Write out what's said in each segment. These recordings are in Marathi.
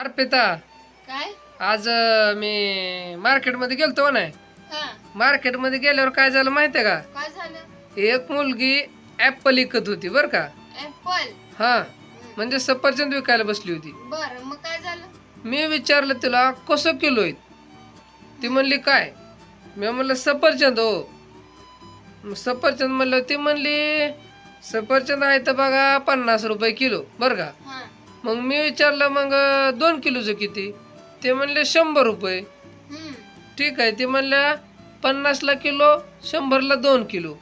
अर्पिता काय? आज अं, मी मार्केटमध्ये गेलतो नाही? हा. मार्केटमध्ये गेल्यावर काय झालं माहितीये का? काय झालं? एक मुलगी ऍपल विकत होती बर का? ऍपल हा. म्हणजे सफरचंद विकायला बसली होती. बर मग काय झालं? मी विचारलं तिला कसं किलो आहेत ती म्हणली काय? मी म्हणलं सफरचंद हो. मग सफरचंद म्हणलं ती म्हणली सफरचंद आहे तर बघा पन्नास रुपये किलो बरं का? हा. मग मी विचारलं मग अं, दोन किलोचं किती? ते म्हणले शंभर रुपये. हम्म. ठीक आहे ते म्हणल्या पन्नासला किलो शंभरला दोन किलो.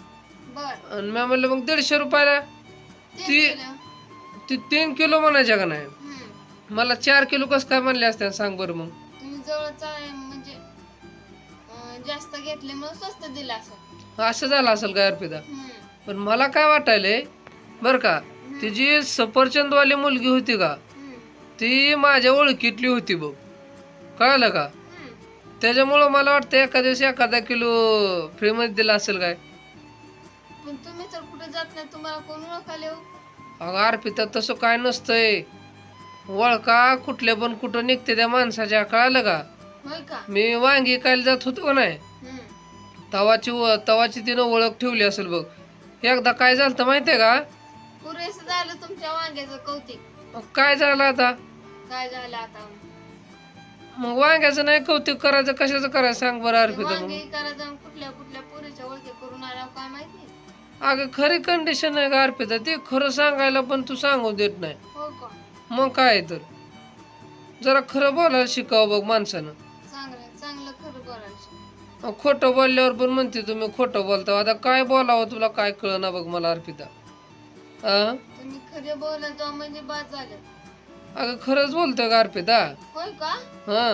बर. आणि मी म्हणलं मग दीडशे रुपयाला? ते ती- केलं. ती तीन किलो म्हणायच्या का नाही? हम्म. मला चार किलो कसं काय म्हणले असते सांग बरं मग. तुम्ही जवळचा आहे म्हणजे अं, जास्त घेतल्यामुळे स्वस्त दिला असं असं झालं असेल काय अर्पिता? हम्म. पण मला काय वाटायलंय बरं का ती जी सफरचंदवाली मुलगी होती का. ती माझ्या ओळखीतली होती बघ. कळलं का. त्याच्यामुळं मला वाटतं एका दिवशी एखादा किलो फ्रीमध्ये दिला असेल काय? पण तुम्ही तर कुठे जात नाही तुम्हाला कोण ओळखाले हो? अगं अर्पिता तसं काय नसतंय. वळका कुठल्या पण कुठं निघते त्या माणसाच्या कळालं का? होय का? मी वांगी कायला जात होतो का नाही? हम्म. तवाची व- तवाची तिनं ओळख ठेवली असेल बघ. एकदा काय झालं माहितीये का? पुरेसं झालं तुमच्या वांग्याचं कौतिक. मग काय झालं आता? काय झालं आता? मग वांग्याचं नाही कौतुक करायचं कशाचं करायचं? सांग बरं ते अर्पिता मग वांगे कुठल्या कुठल्या पुरेच्या ओळखी करून आल्यावर काय माहिती? अगं खरी कंडिशन आहे का अर्पिता. ते खरं सांगायला पण तू सांगू देत नाही. हो का? मग काय तर? जरा खरं बोलायला शिकाव बघ माणसानं. चांगलं चांगलं खरं बोलायचं अहो, खोटं बोलल्यावर पण म्हणते तुम्ही खोटं बोलता आता काय बोलावं तुला काय कळना बघ मला अर्पिता. तुम्ही खरे बोलतो म्हणजे बाद झालं. अगं खरंच बोलतोय का अर्पिता होय का? हा.